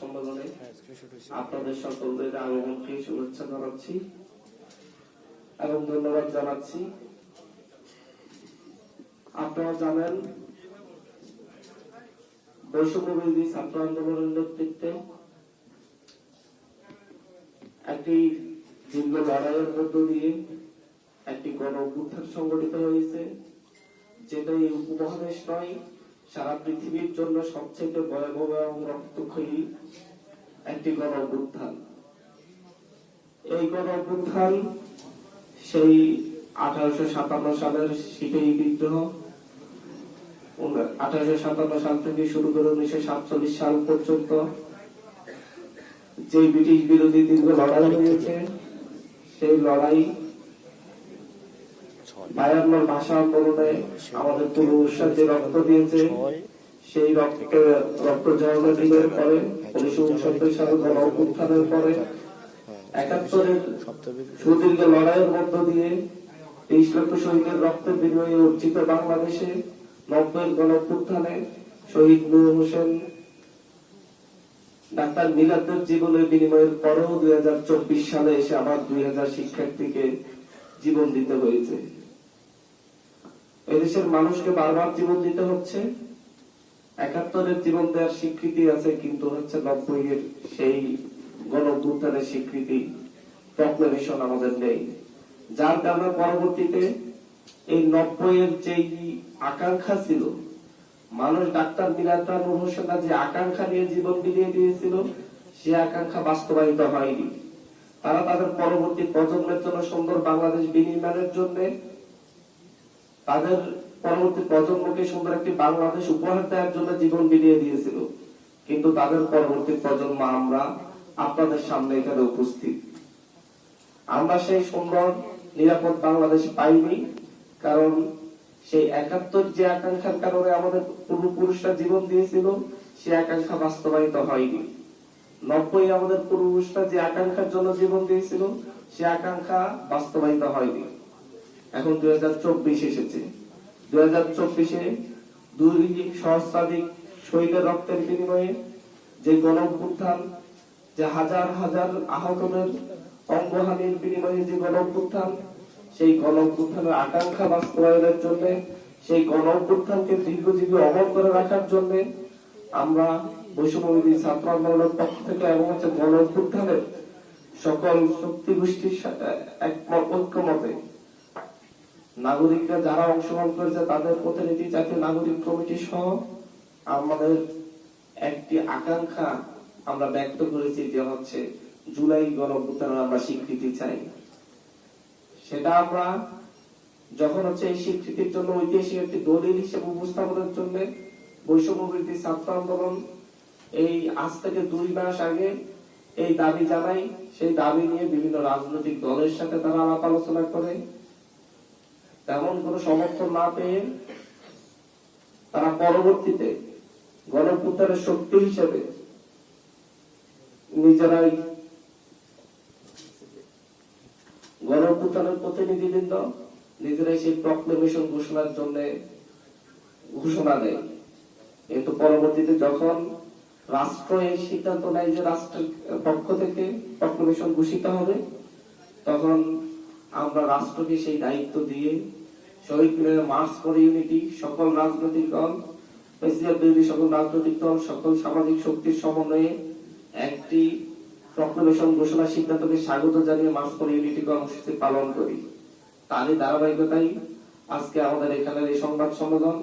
সম্মেলনে আপনাদের সকলদের আগমনকে শুভেচ্ছা জানাচ্ছি এবং ধন্যবাদ জানাচ্ছি। আপনারা জানেন বৈষম্যবিরোধী ছাত্র আন্দোলনের নেতৃত্বে একটি দীর্ঘ লড়াইয়ের মধ্য দিয়ে একটি গণ সংগঠিত হয়েছে যেটা এই উপমহাদেশ নয় সারা পৃথিবীর জন্য সবচেয়ে ভয়াবহ এবং রক্তক্ষয়ী একটি গণ অভ্যুত্থান এই গণ অভ্যুত্থান সেই আঠারোশো সাতান্ন সালের সিপাহী বিদ্রোহ। আঠারোশো সাতান্ন সাল থেকে শুরু করে উনিশশো সাতচল্লিশ সাল পর্যন্ত যে ব্রিটিশ বিরোধী দীর্ঘ লড়াই হয়েছে সেই লড়াই ভাষা আন্দোলনে আমাদের পূর্বপুরুষরা যে রক্ত দিয়েছে, সেই রক্ত রক্ত পরে, উনিশশো উনসত্তর সালে গণ পরে, একাত্তরের সুদীর্ঘ লড়াইয়ের মধ্য দিয়ে তেইশ লক্ষ শহীদের রক্তের বিনিময়ে অর্জিত বাংলাদেশে নব্বই গণ শহীদ নূর হোসেন, ডাক্তার মিলাদের জীবনের বিনিময়ের পরেও দুই হাজার চব্বিশ সালে এসে আবার দুই হাজার শিক্ষার্থীকে জীবন দিতে হয়েছে। এদেশের মানুষকে বারবার জীবন দিতে হচ্ছে। একাত্তরের জীবন দেওয়ার স্বীকৃতি আছে, কিন্তু হচ্ছে নব্বই এর সেই গণ স্বীকৃতি প্রক্লেমেশন আমাদের নেই। যার কারণে পরবর্তীতে এই নব্বই এর যেই আকাঙ্ক্ষা ছিল, মানুষ ডাক্তার মিরাতা নূর হোসেনরা যে আকাঙ্ক্ষা নিয়ে জীবন বিলিয়ে দিয়েছিল, সে আকাঙ্ক্ষা বাস্তবায়িত হয়নি। তারা তাদের পরবর্তী প্রজন্মের জন্য সুন্দর বাংলাদেশ বিনির্মাণের জন্য তাদের পরবর্তী প্রজন্মকে সুন্দর একটি বাংলাদেশ উপহার দেওয়ার জন্য জীবন বিলিয়ে দিয়েছিল। কিন্তু তাদের পরবর্তী প্রজন্ম আমরা আপনাদের সামনে এখানে উপস্থিত। আমরা সেই সুন্দর, নিরাপদ বাংলাদেশ পাইনি, কারণ সেই একাত্তর যে আকাঙ্ক্ষার কারণে আমাদের পূর্বপুরুষরা জীবন দিয়েছিল, সে আকাঙ্ক্ষা বাস্তবায়িত হয়নি। নব্বই আমাদের পূর্বপুরুষরা যে আকাঙ্ক্ষার জন্য জীবন দিয়েছিল, সে আকাঙ্ক্ষা বাস্তবায়িত হয়নি। এখন দুই হাজার চব্বিশ এসেছে। দুই হাজার চব্বিশে দুই সহস্রাধিক শহীদের রক্তের বিনিময়ে যে গণ অভ্যুত্থান যে হাজার হাজার আহতদের অঙ্গহানির বিনিময়ে যে গণ অভ্যুত্থান সেই গণ অভ্যুত্থানের আকাঙ্ক্ষা বাস্তবায়নের জন্য, সেই গণ অভ্যুত্থানকে দীর্ঘজীবী অমর করে রাখার জন্য আমরা বৈষম্যবিধি ছাত্র আন্দোলনের পক্ষ থেকে এবং হচ্ছে গণ অভ্যুত্থানের সকল শক্তি গোষ্ঠীর সাথে একমত ঐক্যমতে নাগরিকরা যারা অংশগ্রহণ করেছে, তাদের প্রতিনিধি জাতীয় নাগরিক কমিটি সহ আমাদের একটি আকাঙ্ক্ষা আমরা ব্যক্ত করেছি যে হচ্ছে জুলাই গণ আমরা স্বীকৃতি চাই। সেটা আমরা যখন হচ্ছে এই স্বীকৃতির জন্য ঐতিহাসিক একটি দলিল হিসেবে উপস্থাপনের জন্য বৈষম্য বিরোধী ছাত্র আন্দোলন এই আজ থেকে দুই মাস আগে এই দাবি জানাই। সেই দাবি নিয়ে বিভিন্ন রাজনৈতিক দলের সাথে তারা আলাপ আলোচনা করে। তেমন কোন সমর্থন না পেয়ে তারা পরবর্তীতে গণপুত্রের শক্তি হিসেবে নিজেরাই গণপুত্রের প্রতিনিধিবৃন্দ নিজেরাই সেই প্রক্লেমেশন ঘোষণার জন্য ঘোষণা দেয়। কিন্তু পরবর্তীতে যখন রাষ্ট্র এই সিদ্ধান্ত নেয় যে রাষ্ট্রের পক্ষ থেকে প্রক্লেমেশন ঘোষিত হবে, তখন আমরা রাষ্ট্রকে সেই দায়িত্ব দিয়ে শহীদ মিনারে মার্চ ইউনিটি সকল রাজনৈতিক দল প্রেসিডেন্ট সকল রাজনৈতিক দল, সকল সামাজিক শক্তির সমন্বয়ে একটি প্রক্লেমেশন ঘোষণা সিদ্ধান্তকে স্বাগত জানিয়ে মার্চ ইউনিটি কর্মসূচি পালন করি। তারই ধারাবাহিকতাই আজকে আমাদের এই সংবাদ সম্মেলন।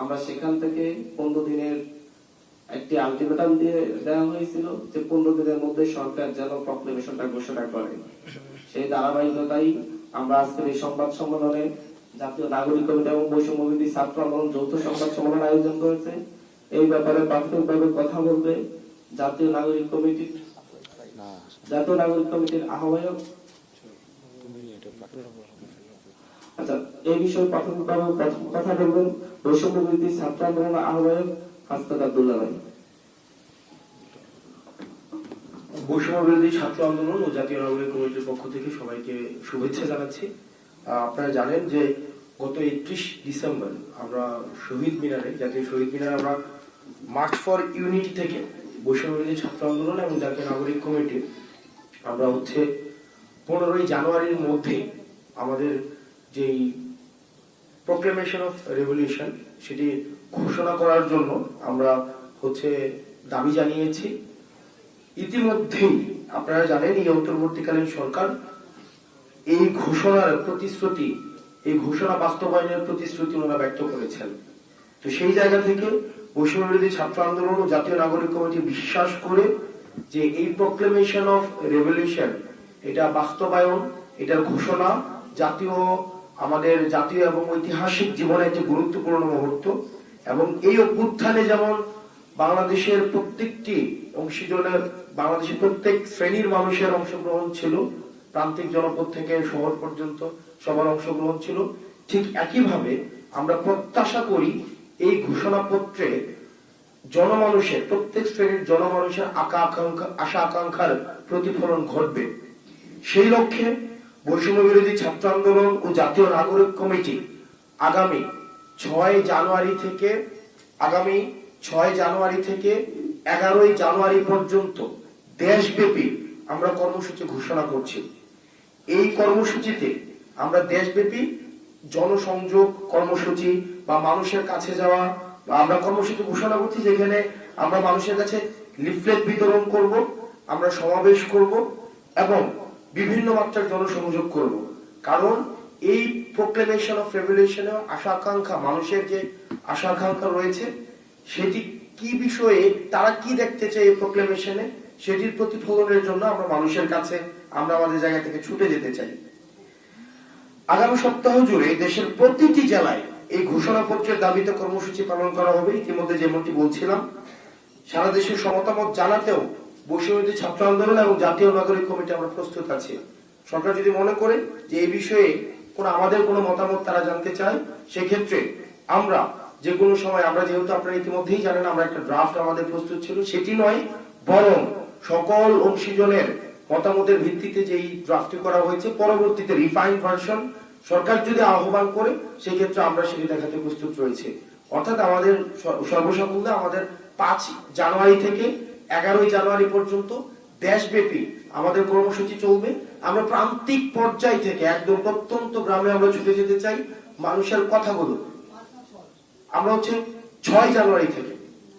আমরা সেখান থেকে পনেরো দিনের একটি আলটিমেটাম দিয়ে দেওয়া হয়েছিল যে পনেরো দিনের মধ্যে সরকার যেন প্রক্লেমেশনটা ঘোষণা করে। সেই ধারাবাহিকতাই আমরা আজকের এই সংবাদ সম্মেলনে জাতীয় নাগরিক কমিটি এবং বৈষম্যবিধি ছাত্র আন্দোলন যৌথ সংবাদ সম্মেলন আয়োজন করেছে। এই ব্যাপারে প্রাথমিকভাবে কথা বলবে জাতীয় নাগরিক কমিটি জাতীয় নাগরিক কমিটির আহ্বায়ক। আচ্ছা ছাত্র আন্দোলন ও জাতীয় কমিটির পক্ষ থেকে সবাইকে শুভেচ্ছা জানাচ্ছি। আপনারা জানেন যে গত একত্রিশ ডিসেম্বর আমরা শহীদ মিনারে, জাতীয় শহীদ মিনারে আমরা মার্চ ফর ইউনিটি থেকে বৈষম্যবিরোধী ছাত্র আন্দোলন এবং জাতীয় নাগরিক কমিটি আমরা হচ্ছে পনেরোই জানুয়ারির মধ্যে আমাদের যেই প্রোক্লেমেশন অফ রেভলিউশন সেটি ঘোষণা করার জন্য আমরা হচ্ছে দাবি জানিয়েছি। ইতিমধ্যেই আপনারা জানেন এই অন্তর্বর্তীকালীন সরকার এই ঘোষণার প্রতিশ্রুতি এই ঘোষণা বাস্তবায়নের প্রতিশ্রুতি ওনারা ব্যক্ত করেছেন। তো সেই জায়গা থেকে বৈষম্য ছাত্র আন্দোলন ও জাতীয় নাগরিক কমিটি বিশ্বাস করে যে এই প্রোক্লেমেশন অফ রেভলিউশন এটা বাস্তবায়ন, এটার ঘোষণা জাতীয়, আমাদের জাতীয় এবং ঐতিহাসিক জীবনে একটি গুরুত্বপূর্ণ মুহূর্ত এবং এই অভ্যুত্থানে যেমন বাংলাদেশের প্রত্যেকটি অংশীজনের, বাংলাদেশের প্রত্যেক শ্রেণির মানুষের অংশগ্রহণ ছিল প্রান্তিক জনপদ থেকে শহর পর্যন্ত সবার অংশগ্রহণ ছিল। ঠিক একইভাবে আমরা প্রত্যাশা করি এই ঘোষণাপত্রে জনমানুষের, প্রত্যেক শ্রেণির জনমানুষের আকা আকাঙ্ক্ষা আশা আকাঙ্ক্ষার প্রতিফলন ঘটবে। সেই লক্ষ্যে বৈষম্য বিরোধী ছাত্র আন্দোলন ও জাতীয় নাগরিক কমিটি আগামী ছয় জানুয়ারি থেকে, আগামী ছয় জানুয়ারি থেকে এগারোই জানুয়ারি পর্যন্ত দেশব্যাপী আমরা কর্মসূচি ঘোষণা করছি। এই কর্মসূচিতে আমরা দেশব্যাপী জনসংযোগ কর্মসূচি বা মানুষের কাছে যাওয়া বা আমরা কর্মসূচি ঘোষণা করছি যেখানে আমরা মানুষের কাছে লিফলেট বিতরণ করব, আমরা সমাবেশ করব এবং বিভিন্ন মাত্রার জনসংযোগ করব। কারণ এই প্রোক্লেমেশন অফ রেভলিউশনে আশা আকাঙ্ক্ষা, মানুষের যে আশা আকাঙ্ক্ষা রয়েছে, সেটি কি বিষয়ে, তারা কি দেখতে চায় এই প্রোক্লেমেশনে সেটির প্রতিফলনের জন্য আমরা মানুষের কাছে আমরা আমাদের জায়গা থেকে ছুটে যেতে চাই। আগামী সপ্তাহ জুড়ে দেশের প্রতিটি জেলায় এই ঘোষণাপত্রের দাবিতে কর্মসূচি পালন করা হবে। ইতিমধ্যে যেমনটি বলছিলাম, সারা দেশের সমতামত জানাতেও বৈষম্যবিরোধী ছাত্র আন্দোলন এবং জাতীয় নাগরিক কমিটি আমরা প্রস্তুত আছি। সরকার যদি মনে করে যে এই বিষয়ে কোন আমাদের কোনো মতামত তারা জানতে চায়, সেক্ষেত্রে আমরা যে কোনো সময়, আমরা যেহেতু আপনারা ইতিমধ্যেই জানেন, আমরা একটা ড্রাফট আমাদের প্রস্তুত ছিল, সেটি নয়, বরং সকল অংশীজনের মতামতের ভিত্তিতে যেই ড্রাফটটি করা হয়েছে, পরবর্তীতে রিফাইন ভার্সন সরকার যদি আহ্বান করে সেই ক্ষেত্রে আমরা সেটি দেখাতে প্রস্তুত রয়েছে। অর্থাৎ আমাদের সর্বসাকুল্যে আমাদের পাঁচ জানুয়ারি থেকে এগারোই জানুয়ারি পর্যন্ত দেশব্যাপী আমাদের কর্মসূচি চলবে। আমরা প্রান্তিক পর্যায় থেকে একদম প্রত্যন্ত গ্রামে আমরা ছুটে যেতে চাই মানুষের কথাগুলো। আমরা হচ্ছে ছয় জানুয়ারি থেকে,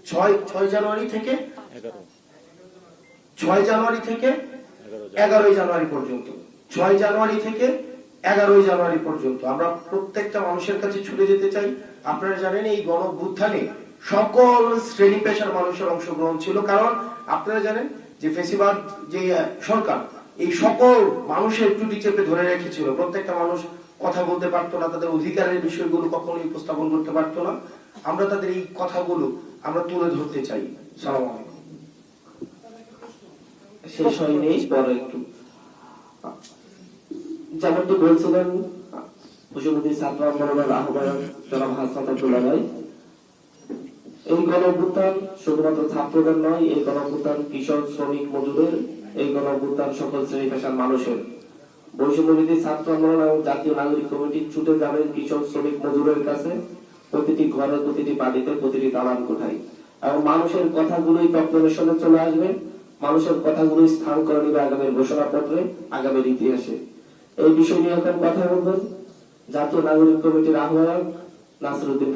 ছয় ছয় জানুয়ারি থেকে, ছয় জানুয়ারি থেকে এগারোই জানুয়ারি পর্যন্ত। ছয় জানুয়ারি থেকে এগারোই জানুয়ারি পর্যন্ত। আমরা প্রত্যেকটা মানুষের কাছে ছুটে যেতে চাই। আপনারা জানেন, এই গণ অভ্যুত্থানে সকল শ্রেণি পেশার মানুষের অংশগ্রহণ ছিল। কারণ আপনারা জানেন যে ফেসিবাদ, যে সরকার, এই সকল মানুষের টুটি চেপে ধরে রেখেছিল। প্রত্যেকটা মানুষ কথা বলতে পারতো না, তাদের অধিকারের বিষয়গুলো কখনোই উপস্থাপন করতে পারতো না। আমরা তাদের এই কথাগুলো আমরা তুলে ধরতে চাই। সালাম শেষ হয়নি, পরে একটু যেমনটি বলছিলেন বৈষম্যবিরোধী ছাত্র আন্দোলনের আহ্বায়ক জনাব আব্দুল্লাহ ভাই এই শুধুমাত্র ছাত্রদের নয়, এই কৃষক শ্রমিক মজুরের এই সকল শ্রেণি পেশার মানুষের। বৈষম্যবিধি ছাত্র আন্দোলন এবং জাতীয় নাগরিক কমিটি ছুটে যাবে কৃষক শ্রমিক, মজুরের কাছে। প্রতিটি ঘরে, প্রতিটি বাড়িতে, প্রতিটি দালান কোঠায়। এবং মানুষের কথাগুলোই প্রক্লেমেশনে চলে আসবে। মানুষের কথাগুলোই স্থান করে নিবে আগামীর ঘোষণাপত্রে, আগামীর ইতিহাসে। এই বিষয় নিয়ে এখন কথা বলবেন জাতীয় নাগরিক কমিটির আহ্বায়ক নাসিরুদ্দিন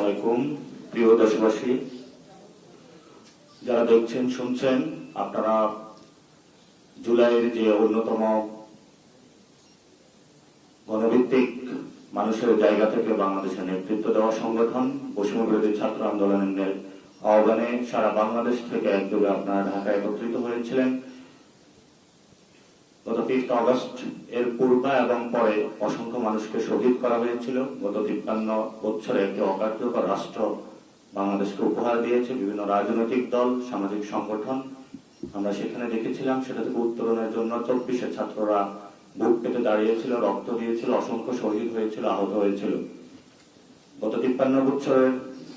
আলাইকুম, প্রিয় দেশবাসী। যারা দেখছেন, শুনছেন, আপনারা জুলাইয়ের যে অন্যতম গণভিত্তিক মানুষের জায়গা থেকে বাংলাদেশের নেতৃত্ব দেওয়া সংগঠন বৈষম্য ছাত্র আন্দোলনের আহ্বানে সারা বাংলাদেশ থেকে একযোগে আপনারা ঢাকায় একত্রিত হয়েছিলেন। গত ফিফথ অগস্ট এর পূর্বে এবং পরে অসংখ্য মানুষকে শহীদ করা হয়েছিল। গত তিপ্পান্ন বছরে একটি অকার্যকর রাষ্ট্র বাংলাদেশকে উপহার দিয়েছে। বিভিন্ন রাজনৈতিক দল, সামাজিক সংগঠন, আমরা সেখানে দেখেছিলাম, সেটা থেকে উত্তরণের জন্য চব্বিশের ছাত্ররা বুক পেতে দাঁড়িয়েছিল, রক্ত দিয়েছিল, অসংখ্য শহীদ হয়েছিল, আহত হয়েছিল। গত তিপ্পান্ন বছরের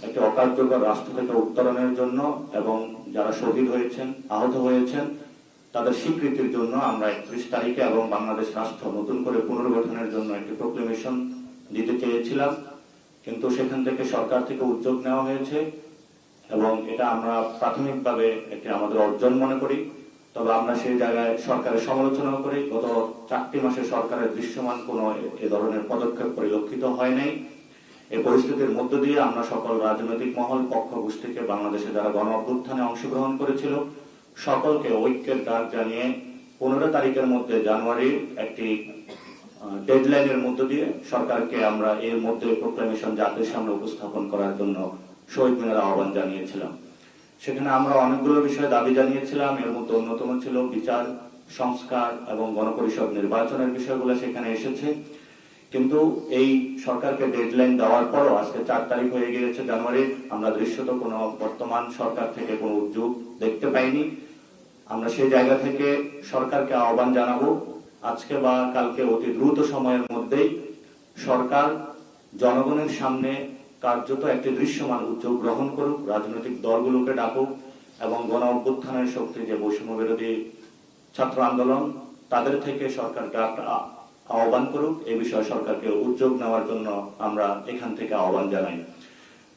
একটি অকার্যকর রাষ্ট্র থেকে উত্তরণের জন্য এবং যারা শহীদ হয়েছেন, আহত হয়েছেন, তাদের স্বীকৃতির জন্য আমরা একত্রিশ তারিখে এবং বাংলাদেশ রাষ্ট্র নতুন করে পুনর্গঠনের জন্য একটি প্রোক্লেমেশন দিতে চেয়েছিলাম। কিন্তু সেখান থেকে সরকার থেকে উদ্যোগ নেওয়া হয়েছে এবং এটা আমরা প্রাথমিকভাবে একটি আমাদের অর্জন মনে করি। তবে আমরা সেই জায়গায় সরকারের সমালোচনা করি। গত চারটি মাসে সরকারের দৃশ্যমান কোনো এ ধরনের পদক্ষেপ পরিলক্ষিত হয় নাই। এই পরিস্থিতির মধ্য দিয়ে আমরা সকল রাজনৈতিক মহল পক্ষ গোষ্ঠীকে বাংলাদেশে যারা গণ অভ্যুত্থানে অংশগ্রহণ করেছিল, সকলকে ঐক্যের ডাক জানিয়ে পনেরো তারিখের মধ্যে জানুয়ারির একটি ডেডলাইনের মধ্য দিয়ে সরকারকে আমরা এর মধ্যে প্রোক্লামেশন জাতির সামনে উপস্থাপন করার জন্য শহীদ মিনার আহ্বান জানিয়েছিলাম। সেখানে আমরা অনেকগুলো বিষয়ে দাবি জানিয়েছিলাম, এর মধ্যে অন্যতম ছিল বিচার, সংস্কার এবং গণপরিষদ নির্বাচনের বিষয়গুলো সেখানে এসেছে। কিন্তু এই সরকারকে ডেডলাইন দেওয়ার পরও আজকে চার তারিখ হয়ে গিয়েছে জানুয়ারির আমরা দৃশ্যত কোনো বর্তমান সরকার থেকে কোনো উদ্যোগ দেখতে পাইনি। আমরা সেই জায়গা থেকে সরকারকে আহ্বান জানাব, আজকে বা কালকে অতি দ্রুত সময়ের মধ্যেই সরকার জনগণের সামনে কার্যত একটি দৃশ্যমান উদ্যোগ গ্রহণ করুক, রাজনৈতিক দলগুলোকে ডাকুক এবং গণ অভ্যুত্থানের শক্তি যে বৈষম্য বিরোধী ছাত্র আন্দোলন, তাদের থেকে সরকারকে আহ্বান করুক। এ বিষয়ে সরকারকে উদ্যোগ নেওয়ার জন্য আমরা এখান থেকে আহ্বান জানাই।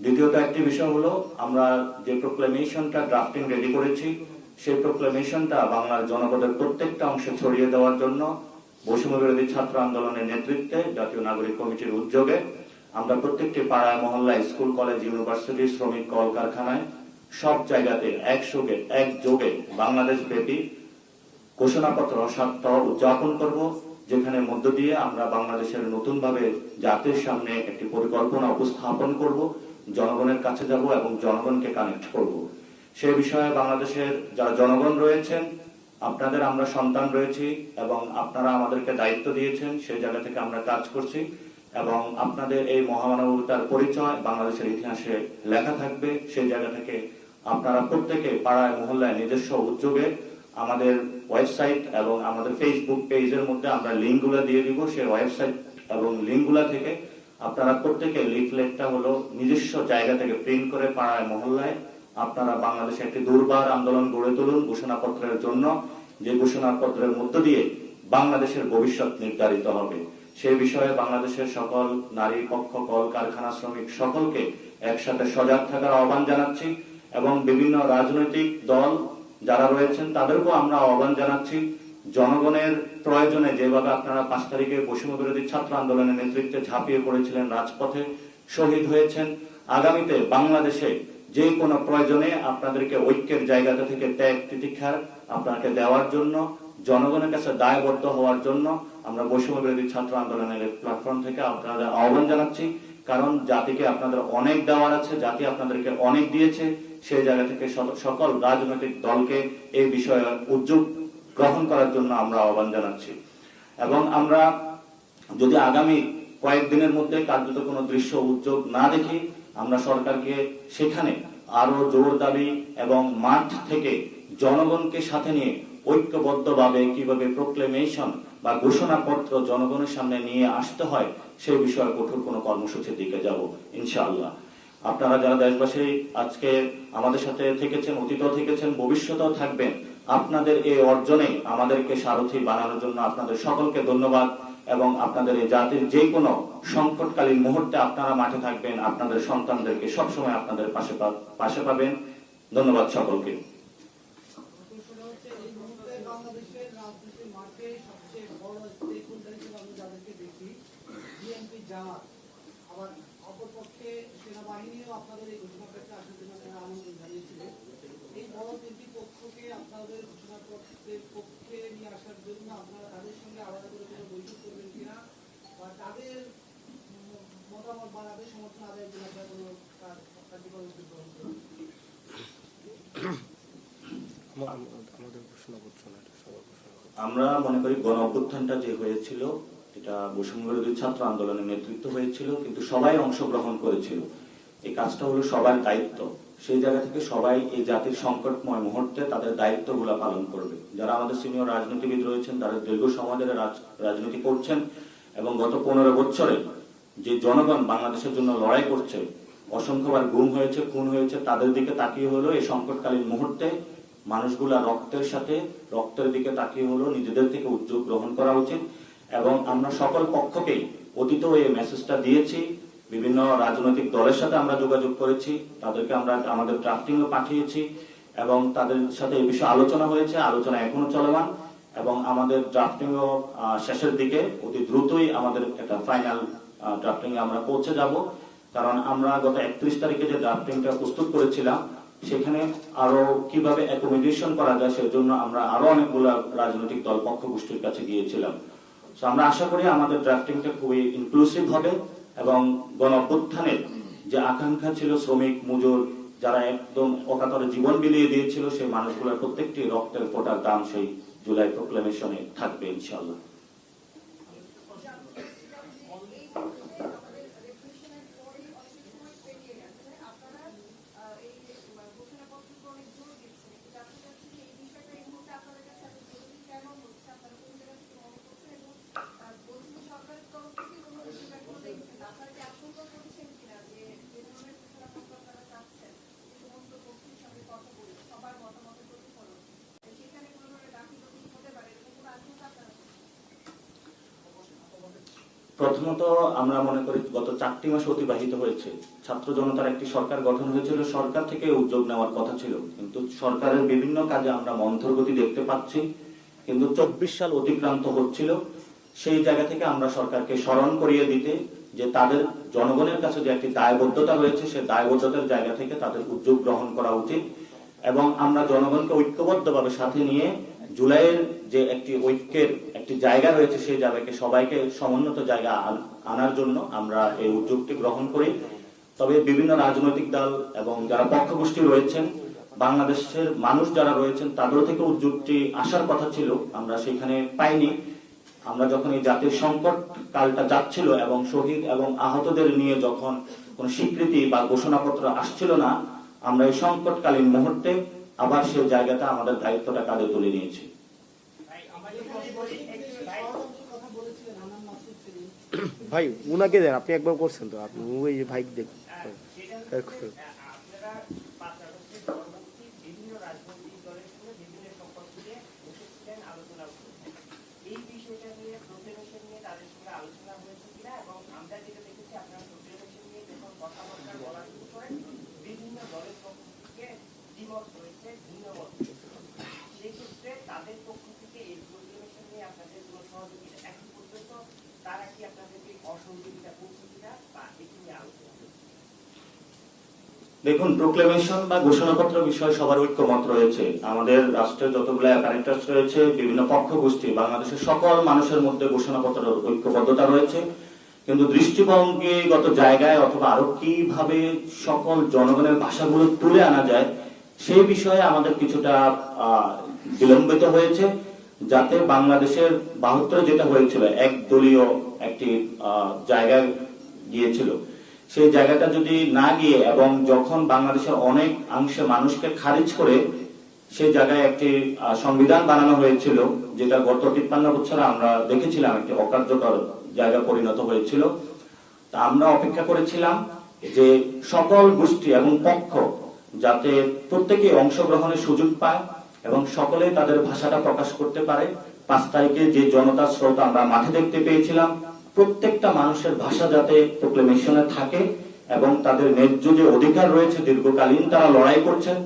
দ্বিতীয়ত একটি বিষয় হলো, আমরা যে প্রোক্লেমেশনটা ড্রাফটিং রেডি করেছি, সেই প্রোক্লেমেশনটা বাংলার জনপদের প্রত্যেকটা অংশে ছড়িয়ে দেওয়ার জন্য বৈষম্য বিরোধী ছাত্র আন্দোলনের নেতৃত্বে জাতীয় নাগরিক কমিটির উদ্যোগে আমরা প্রত্যেকটি পাড়ায়, মহল্লায়, স্কুল, কলেজ, ইউনিভার্সিটি, শ্রমিক কলকারখানায় সব জায়গাতে একযোগে একযোগে বাংলাদেশ ব্যাপী ঘোষণাপত্র সপ্তাহ উদযাপন করব, যেখানে মধ্য দিয়ে আমরা বাংলাদেশের নতুন ভাবে জাতির সামনে একটি পরিকল্পনা উপস্থাপন করব, জনগণের কাছে যাব এবং জনগণকে কানেক্ট করব। সে বিষয়ে বাংলাদেশের যারা জনগণ রয়েছেন, আপনাদের আমরা সন্তান রয়েছি এবং আপনারা আমাদেরকে দায়িত্ব দিয়েছেন সেই জায়গা থেকে আমরা কাজ করছি। এবং আপনাদের এই মহামানবতার পরিচয় বাংলাদেশের ইতিহাসে লেখা থাকবে। সেই জায়গা থেকে আপনারা প্রত্যেকে পাড়ায়, মহল্লায় নিজস্ব উদ্যোগে আমাদের ওয়েবসাইট এবং আমাদের ফেসবুক পেজের মধ্যে আমরা লিঙ্কগুলো দিয়ে দিব। সেই ওয়েবসাইট এবং লিঙ্কগুলো থেকে আপনারা প্রত্যেকে লিফলেটটা হলো নিজস্ব জায়গা থেকে প্রিন্ট করে পাড়ায়, মহল্লায় আপনারা বাংলাদেশে একটি দুর্বার আন্দোলন গড়ে তুলুন ঘোষণাপত্রের জন্য। যে ঘোষণাপত্রের মধ্য দিয়ে বাংলাদেশের ভবিষ্যৎ নির্ধারিত হবে। সেই বিষয়ে বাংলাদেশের সকল নারী পক্ষ, কল, কারখানা, শ্রমিক সকলকে একসাথে সজাগ থাকার আহ্বান জানাচ্ছি এবং বিভিন্ন রাজনৈতিক দল যারা রয়েছেন তাদেরকেও আমরা আহ্বান জানাচ্ছি। জনগণের প্রয়োজনে যেভাবে আপনারা পাঁচ তারিখে বৈষম্য বিরোধী ছাত্র আন্দোলনের নেতৃত্বে ঝাঁপিয়ে পড়েছিলেন রাজপথে শহীদ হয়েছেন, আগামীতে বাংলাদেশে যে কোনো প্রয়োজনে আপনাদেরকে ঐক্যের জায়গাটা থেকে ত্যাগ তিতিক্ষার আপনাকে দেওয়ার জন্য জনগণের কাছে দায়বদ্ধ হওয়ার জন্য আমরা বৈষম্য বিরোধী ছাত্র আন্দোলনের প্ল্যাটফর্ম থেকে আপনাদের আহ্বান জানাচ্ছি। কারণ জাতিকে আপনাদের অনেক দেওয়ার আছে, জাতি আপনাদেরকে অনেক দিয়েছে। সেই জায়গা থেকে সক- সকল রাজনৈতিক দলকে এই বিষয়ে উদ্যোগ গ্রহণ করার জন্য আমরা আহ্বান জানাচ্ছি। এবং আমরা যদি আগামী কয়েকদিনের মধ্যে কার্যত কোনো দৃশ্য উদ্যোগ না দেখি, আমরা সরকারকে সেখানে আরও জোর দাবি এবং মাঠ থেকে জনগণকে সাথে নিয়ে ঐক্যবদ্ধভাবে কীভাবে প্রোক্লেমেশন বা ঘোষণাপত্র জনগণের সামনে নিয়ে আসতে হয়, সেই বিষয়ে কঠোর কোনো কর্মসূচির দিকে যাব ইনশাআল্লাহ। আপনারা যারা দেশবাসী আজকে আমাদের সাথে থেকেছেন, অতীতও থেকেছেন, ভবিষ্যতেও থাকবেন, আপনাদের এই অর্জনে আমাদেরকে সারথী বানানোর জন্য আপনাদের সকলকে ধন্যবাদ এবং আপনাদের এই জাতির যে কোনো সংকটকালীন মুহূর্তে আপনারা মাঠে থাকবেন, আপনাদের সন্তানদেরকে সবসময় আপনাদের পাশে পাশে পাবেন। ধন্যবাদ সকলকে। বাংলাদেশের রাজনীতির মাঠে সবচেয়ে বড় স্টেক হিসেবে আমরা যাদেরকে দেখি বিএনপি জামাত আবার অপরপক্ষে সেনাবাহিনীও আপনাদের এই ঘোষণাপত্রে আসার জন্য তারা আমন্ত্রণ জানিয়েছিলেন এই বড় তিনটি পক্ষকে আপনাদের ঘোষণাপত্রের পক্ষে নিয়ে আসার জন্য আপনারা তাদের সঙ্গে আলাদা করে কোনো বৈঠক করবেন কিনা বা তাদের মতামত বা তাদের সমর্থন আদায়ের জন্য আপনারা কোনো কার্যকর উদ্যোগ গ্রহণ করবেন। আম- আম- আমাদের ঘোষণাপত্র না এটা সবার ঘোষণাপত্র। আমরা মনে করি গণ অভ্যুত্থানটা যে হয়েছিল, এটা বৈষম্য বিরোধী ছাত্র আন্দোলনের নেতৃত্ব হয়েছিল, কিন্তু সবাই অংশগ্রহণ করেছিল। এই কাজটা হলো সবার দায়িত্ব। সেই জায়গা থেকে সবাই এই জাতির সংকটময় মুহূর্তে তাদের দায়িত্বগুলো পালন করবে। যারা আমাদের সিনিয়র রাজনীতিবিদ রয়েছেন, তারা দীর্ঘ সময় ধরে রাজ- রাজনীতি করছেন এবং গত পনেরো বছরে যে জনগণ বাংলাদেশের জন্য লড়াই করছে, অসংখ্যবার গুম হয়েছে, খুন হয়েছে, তাদের দিকে তাকিয়ে হলো এই সংকটকালীন মুহূর্তে মানুষগুলা রক্তের সাথে, রক্তের দিকে তাকিয়ে হলো, নিজেদের থেকে উদ্যোগ গ্রহণ করা উচিত। এবং আমরা সকল পক্ষকেই অতীত এই মেসেজটা দিয়েছি। বিভিন্ন রাজনৈতিক দলের সাথে আমরা যোগাযোগ করেছি, তাদেরকে আমরা আমাদের ড্রাফটিংও পাঠিয়েছি এবং তাদের সাথে এই বিষয়ে আলোচনা হয়েছে, আলোচনা এখনও চলমান এবং আমাদের ড্রাফটিংও শেষের দিকে অতি দ্রুতই আমাদের একটা ফাইনাল ড্রাফটিং এ আমরা পৌঁছে যাব। কারণ আমরা গত একত্রিশ তারিখে যে ড্রাফটিংটা প্রস্তুত করেছিলাম সেখানে আরও কীভাবে অ্যাকোমোডেশন করা যায় সেজন্য আমরা আরও অনেকগুলো রাজনৈতিক দল পক্ষ গোষ্ঠীর কাছে গিয়েছিলাম। So আমরা আশা করি আমাদের ড্রাফটিংটা খুবই ইনক্লুসিভ হবে এবং গণ অভ্যুত্থানের যে আকাঙ্ক্ষা ছিল শ্রমিক, মজুর, যারা একদম অকাতরে জীবন বিলিয়ে দিয়েছিল, সেই মানুষগুলোর প্রত্যেকটি রক্তের ফোটার দাম সেই জুলাই প্রোক্লেমেশনে থাকবে ইনশাল্লাহ সেখানে কোনো ধরনের গাফিলতি হতে পারে এরকম কোনো আশঙ্কা আপনারা প্রথমত আমরা মনে করি গত চারটি মাস অতিবাহিত হয়েছে। ছাত্র জনতার একটি সরকার গঠন হয়েছিল, সরকার থেকে উদ্যোগ নেওয়ার কথা ছিল। কিন্তু সরকারের বিভিন্ন কাজে আমরা মন্থর গতি দেখতে পাচ্ছি। কিন্তু চব্বিশ সাল অতিক্রান্ত হচ্ছিল। সেই জায়গা থেকে আমরা সরকারকে স্মরণ করিয়ে দিতে যে তাদের জনগণের কাছে যে একটি দায়বদ্ধতা রয়েছে সেই দায়বদ্ধতার জায়গা থেকে তাদের উদ্যোগ গ্রহণ করা উচিত। এবং আমরা জনগণকে ঐক্যবদ্ধভাবে সাথে নিয়ে জুলাইয়ের যে একটি ঐক্যের একটি জায়গা রয়েছে, সেই জায়গাকে সবাইকে সমুন্নত জায়গা আনার জন্য আমরা এই উদ্যোগটি গ্রহণ করি। তবে বিভিন্ন রাজনৈতিক দল এবং যারা পক্ষগোষ্ঠী রয়েছেন, বাংলাদেশের মানুষ যারা রয়েছেন তাদের থেকে উদ্যোগটি আসার কথা ছিল, আমরা সেখানে পাইনি। আমরা যখন এই জাতীয় সংকট কালটা যাচ্ছিল এবং শহীদ এবং আহতদের নিয়ে যখন কোনো স্বীকৃতি বা ঘোষণাপত্র আসছিল না, আমরা এই সংকটকালীন মুহূর্তে আবার সেই জায়গাটা আমাদের দায়িত্বটা কাঁধে তুলে নিয়েছি। ভাই উনাকে দেন আপনি একবার করছেন তো? আপনি ওই ভাই দেখ আপনারা পাঁচ আগস্টের পরবর্তী বিভিন্ন রাজনৈতিক দলের সঙ্গে বিভিন্ন সম্পর্ক নিয়ে বসেছিলেন আলোচনা করেছেন এই বিষয়টা নিয়ে প্রোক্লেমেশন নিয়ে তাদের সঙ্গে আলোচনা হয়েছে কিনা এবং আমরা যেটা দেখেছি আপনারা প্রোক্লেমেশন নিয়ে যখন কথাবার্তা বলা শুরু করেন বিভিন্ন দলের পক্ষ থেকে দ্বিমত রয়েছে ভিন্ন মত রয়েছে। সেক্ষেত্রে তাদের পক্ষ থেকে এই প্রোক্লেমেশন নিয়ে আপনাদের কোনো সহযোগিতা এখন পর্যন্ত তারা কি আপনাদেরকে অসহযোগিতা করছে কিনা বা এটি নিয়ে আলোচনা হয়েছে দেখুন প্রোক্লেমেশন বা ঘোষণাপত্র বিষয়ে সবার ঐক্যমত রয়েছে। আমাদের রাষ্ট্রের যতগুলো অ্যাপারেটাস রয়েছে, বিভিন্ন পক্ষ গোষ্ঠী বাংলাদেশের সকল মানুষের মধ্যে ঘোষণাপত্র ঐক্যবদ্ধতা রয়েছে। কিন্তু দৃষ্টিভঙ্গিগত জায়গায় অথবা আরও কীভাবে সকল জনগণের ভাষাগুলো তুলে আনা যায়, সেই বিষয়ে আমাদের কিছুটা বিলম্বিত হয়েছে। যাতে বাংলাদেশের বাহাত্তরে যেটা হয়েছিল, এক দলীয় একটি জায়গায় গিয়েছিল। সেই জায়গাটা যদি না গিয়ে এবং যখন বাংলাদেশের অনেক অংশে মানুষকে খারিজ করে সেই জায়গায় একটি সংবিধান বানানো হয়েছিল, যেটা গত তিপ্পান্ন বছরে আমরা দেখেছিলাম একটি অকার্যকর জায়গা পরিণত হয়েছিল। তা আমরা অপেক্ষা করেছিলাম যে সকল গোষ্ঠী এবং পক্ষ যাতে প্রত্যেকে অংশগ্রহণের সুযোগ পায় এবং সকলে তাদের ভাষাটা প্রকাশ করতে পারে। পাঁচ তারিখে যে জনতা স্রোত আমরা মাঠে দেখতে পেয়েছিলাম প্রত্যেকটা মানুষের ভাষা যাতে প্রোক্লেমেশনে থাকে এবং তাদের ন্যায্য যে অধিকার রয়েছে, দীর্ঘকালীন তারা লড়াই করছেন,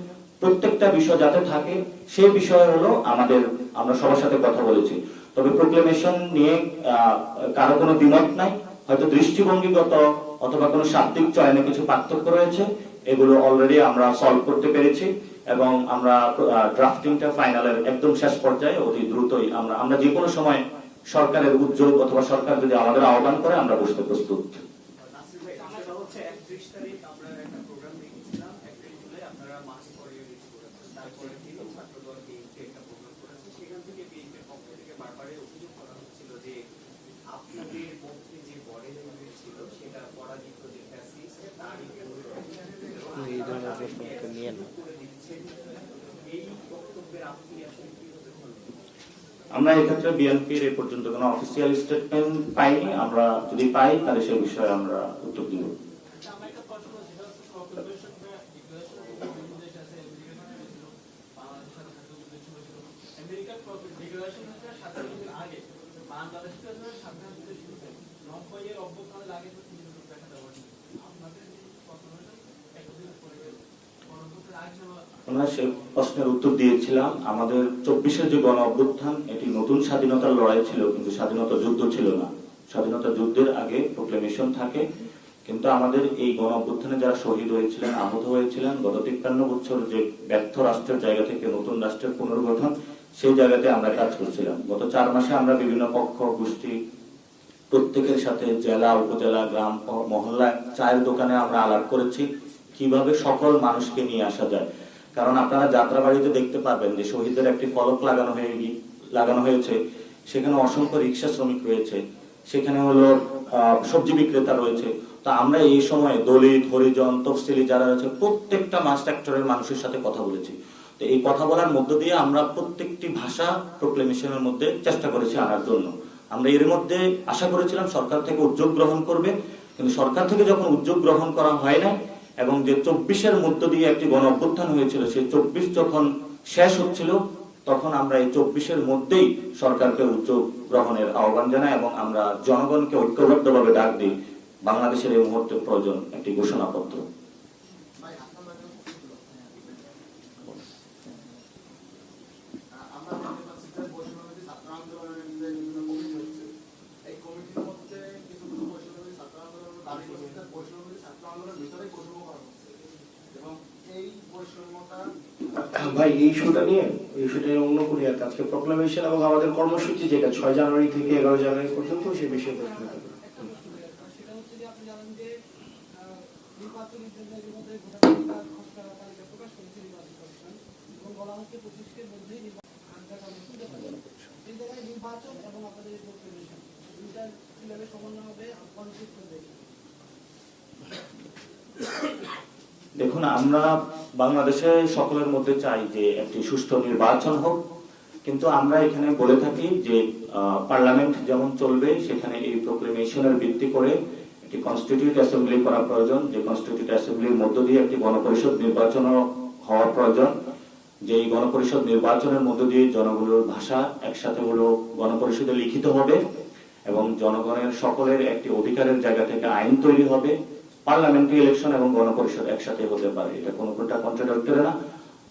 প্রত্যেকটা বিষয় যাতে থাকে সেই বিষয় হলো আমাদের, আমরা সবার সাথে কথা বলেছি। তবে প্রোক্লেমেশন নিয়ে কারও কোনো দ্বিমত নাই। হয়তো দৃষ্টিভঙ্গিগত অথবা কোনো শাব্দিক চয়নে কিছু পার্থক্য রয়েছে, এগুলো অলরেডি আমরা সলভ করতে পেরেছি এবং আমরা ড্রাফটিংটা ফাইনালের একদম শেষ পর্যায়ে অতি দ্রুতই আমরা আমরা যে কোনো সময় সরকারের উদ্যোগ অথবা সরকার যদি আমাদের আহ্বান করে আমরা বসতে প্রস্তুত সেটা হচ্ছে একত্রিশ তারিখ আমরা একটা প্রোগ্রাম দেখেছিলাম একত্রিশ জুলাই আপনারা মাস পরে রিলিজ করেছেন তারপরে দিন ছাত্রদল বিএনপি একটা প্রোগ্রাম করেছে সেখান থেকে বিএনপির পক্ষ থেকে বারবারই অভিযোগ করা হচ্ছিল যে আপনাদের মধ্যে যে বডের ছিল সেটা পরাজিত যে ফ্যাসিস্ট তারই এই ধরনের প্রশ্ন নিয়ে না করে দিচ্ছেন এই বক্তব্যের আপনি আসলে কি হতে পারবেন আমরা এক্ষেত্রে বিএনপির এ পর্যন্ত কোনো অফিসিয়াল স্টেটমেন্ট পাইনি। আমরা যদি পাই, তাহলে সে বিষয়ে আমরা উত্তর দিব। প্রোক্লেমেশন বা ডিক্লারেশন বিভিন্ন দেশ আছে আমেরিকা ছিল বাংলাদেশ সাথে সাথে উদ্দেশ্য হয়েছিল আমেরিকার ডিক্লারেশন হচ্ছে স্বাধীনতার আগে বাংলাদেশ তো আসলে স্বাধীনতা শুরু হয় নব্বই এর অভ্যুত্থানের আগে তো তিনি দেখা দেওয়া প্রশ্নের উত্তর দিয়েছিলাম। আমাদের চব্বিশের যে গণ অভ্যুত্থান, এটি নতুন স্বাধীনতার লড়াই ছিল, কিন্তু স্বাধীনতা যুদ্ধ ছিল না। স্বাধীনতা যুদ্ধের আগে প্রোক্লেমেশন থাকে, কিন্তু আমাদের এই গণ অভ্যুত্থানে যারা শহীদ হয়েছিলেন, আহত হয়েছিলেন, গত তিপ্পান্ন বছর যে ব্যর্থ রাষ্ট্রের জায়গা থেকে নতুন রাষ্ট্রের পুনর্গঠন, সেই জায়গাতে আমরা কাজ করছিলাম। গত চার মাসে আমরা বিভিন্ন পক্ষ গোষ্ঠী, প্রত্যেকের সাথে জেলা, উপজেলা, গ্রাম প- মহল্লা চায়ের দোকানে আমরা আলাপ করেছি। কীভাবে সকল মানুষকে নিয়ে আসা যায়। কারণ আপনারা যাত্রাবাড়িতে দেখতে পাবেন যে শহীদদের একটি ফলক লাগানো হয়ে লাগানো হয়েছে। সেখানে অসংখ্য রিক্সা শ্রমিক রয়েছে। সেখানে হলো সবজি বিক্রেতা রয়েছে। তো আমরা এই সময়ে দলিত, হরিজন, তফসিলি যারা রয়েছে, প্রত্যেকটা মাস সেক্টরের মানুষের সাথে কথা বলেছি। তো এই কথা বলার মধ্য দিয়ে আমরা প্রত্যেকটি ভাষা প্রোক্লেমেশনের মধ্যে চেষ্টা করেছি আনার জন্য। আমরা এর মধ্যে আশা করেছিলাম সরকার থেকে উদ্যোগ গ্রহণ করবে। কিন্তু সরকার থেকে যখন উদ্যোগ গ্রহণ করা হয় না এবং যে চব্বিশের মধ্য দিয়ে একটি গণ অভ্যুত্থান হয়েছিল, সেই চব্বিশ যখন শেষ হচ্ছিল, তখন আমরা এই চব্বিশের মধ্যেই সরকারকে উচ্চ গ্রহণের আহ্বান জানাই এবং আমরা জনগণকে ঐক্যবদ্ধভাবে ডাক দিই। বাংলাদেশের এই মুহূর্তে প্রয়োজন একটি ঘোষণাপত্র ভাই আপনার মাঝে ছিল। আমরা দেখতে পাচ্ছি যে বৈষম্যবিরোধী ছাত্র আন্দোলনের যে বিভিন্ন কমিটি হচ্ছে এই কমিটির মধ্যে কিছু কিছু বৈষম্যবিরোধী ছাত্র আন্দোলন দাবি করছে যে বৈষম্যবিরোধী ছাত্র আন্দোলনের ভিতরে বৈষম্য করা হচ্ছে এবং এই বৈষম্যটা ভাই, এই ইস্যুটা নিয়ে, এই ইস্যুটা নিয়ে অন্য ইয়াতে। আজকে প্রোক্লামেশন এবং আমাদের কর্মসূচি যেটা, ছয় জানুয়ারি থেকে এগারো জানুয়ারি পর্যন্ত সে বিষয়ে প্রশ্ন থাকবে দেখুন, আমরা বাংলাদেশে সকলের মধ্যে চাই যে একটি সুষ্ঠু নির্বাচন হোক, কিন্তু আমরা এখানে বলে থাকি যে পার্লামেন্ট যেমন চলবে, সেখানে এই প্রোক্লেমেশনের ভিত্তি করে একটি কনস্টিটিউট অ্যাসেম্বলি করা প্রয়োজন। যে কনস্টিটিউট অ্যাসেম্বলির মধ্য দিয়ে একটি গণপরিষদ নির্বাচন হওয়ার প্রয়োজন। যে এই গণপরিষদ নির্বাচনের মধ্য দিয়ে জনগণের ভাষা একসাথে হলো গণপরিষদে লিখিত হবে এবং জনগণের সকলের একটি অধিকারের জায়গা থেকে আইন তৈরি হবে। পার্লামেন্টারি ইলেকশন এবং গণপরিষদ একসাথে হতে পারে, এটা কোনো কোনটা কন্ট্রাডিক্টরি না।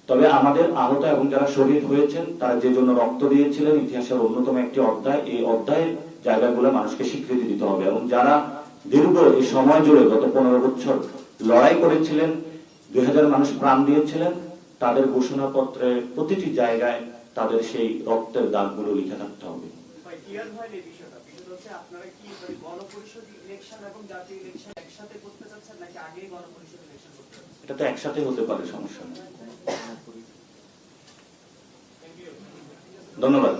তবে আমাদের আহত এবং যারা শহীদ হয়েছেন, তারা যে জন্য রক্ত দিয়েছিলেন, ইতিহাসের অন্যতম একটি অধ্যায়, এই অধ্যায়ের জায়গাগুলো মানুষকে স্বীকৃতি দিতে হবে। এবং যারা দীর্ঘ এই সময় জুড়ে গত পনেরো বছর লড়াই করেছিলেন, দুই হাজার মানুষ প্রাণ দিয়েছিলেন, তাদের ঘোষণাপত্রে প্রতিটি জায়গায় তাদের সেই রক্তের দাগগুলো লিখে থাকতে হবে। চলছে আপনারা কি গণপরিষদ ইলেকশন এবং জাতীয় ইলেকশন একসাথে করতে এটা তো একসাথে হতে পারে সমস্যা ধন্যবাদ।